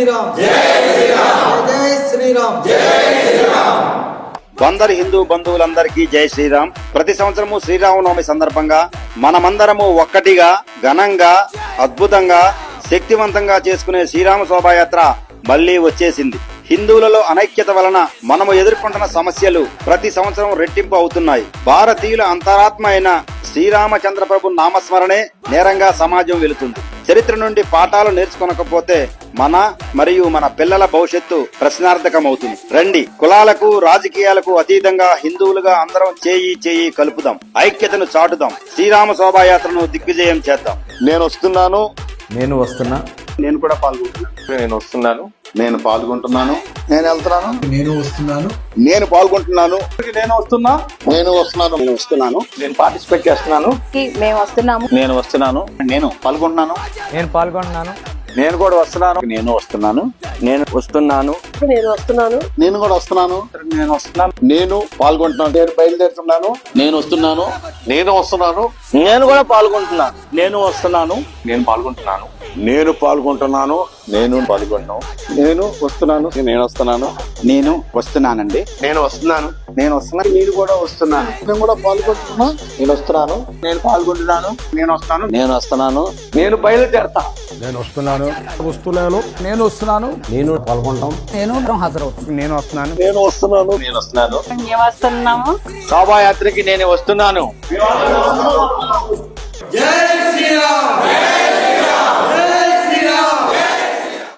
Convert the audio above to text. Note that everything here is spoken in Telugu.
శ్రీరామ్. జై శ్రీరామ్. హిందూ బంధువులందరికీ జై శ్రీరామ్. ప్రతి సంవత్సరము శ్రీరామనవమి సందర్భంగా మనమందరము ఒక్కటిగా ఘనంగా అద్భుతంగా శక్తివంతంగా చేసుకునే శ్రీరామ శోభాయాత్ర మళ్ళీ వచ్చేసింది. హిందువులలో అనైక్యత వలన మనము ఎదుర్కొంటున్న సమస్యలు ప్రతి సంవత్సరం రెట్టింపు అవుతున్నాయి. భారతీయుల అంతరాత్మ అయిన శ్రీరామచంద్ర ప్రభు నామస్మరణే నేరంగా సమాజం వెళుతుంది. చరిత్ర నుండి పాఠాలు నేర్చుకొనకపోతే మన మరియు మన పిల్లల భవిష్యత్తు ప్రశ్నార్థకమవుతుంది. రండి కులాలకు రాజకీయాలకు అతీతంగా హిందువులుగా అందరం చేయి చేయి కలుపుదాం. ఐక్యతను చాటుదాం. శ్రీరామ శోభాయాత్రను దిగ్విజయం చేద్దాం. నేను వస్తున్నాను. నేను వస్తున్నా. నేను కూడా పాల్గొంటున్నాను నేను వస్తున్నాను. నేను పాల్గొంటున్నాను. నేను వెళ్తున్నాను. నేను వస్తున్నాను. నేను పాల్గొంటున్నాను. నేను వస్తున్నా. నేను వస్తున్నాను. నేను వస్తున్నాను. నేను పార్టిసిపేట్ చేస్తున్నాను. మేము వస్తున్నాము. నేను వస్తున్నాను. నేను పాల్గొంటున్నాను నేను పాల్గొంటున్నాను నేను కూడా వస్తున్నాను. నేను వస్తున్నాను. నేను వస్తున్నాను. నేను వస్తున్నాను నేను కూడా వస్తున్నాను నేను వస్తున్నాను నేను పాల్గొంటున్నాను నేను బయలుదేరుతున్నాను నేను వస్తున్నాను నేను వస్తున్నాను నేను కూడా పాల్గొంటున్నాను నేను వస్తున్నాను నేను పాల్గొంటున్నాను నేను పాల్గొంటున్నాను నేను పాల్గొంటున్నాను నేను వస్తున్నాను నేను వస్తున్నాను నేను వస్తున్నానండి నేను వస్తున్నాను నేను వస్తున్నాను మీరు కూడా వస్తున్నాను నేను కూడా పాల్గొంటున్నా నేను వస్తున్నాను నేను పాల్గొంటున్నాను నేను వస్తాను నేను వస్తున్నాను నేను బయలుదేరతా నేను వస్తున్నాను వస్తున్నాను నేను వస్తున్నాను నేను పాల్గొంటాం నేను హాజరవుతాను నేను వస్తున్నాను. నేను వస్తున్నాను. నేను వస్తున్నాను. మేము వస్తున్నాము శోభాయాత్రకి నేను వస్తున్నాను. జై శ్రీరామ్.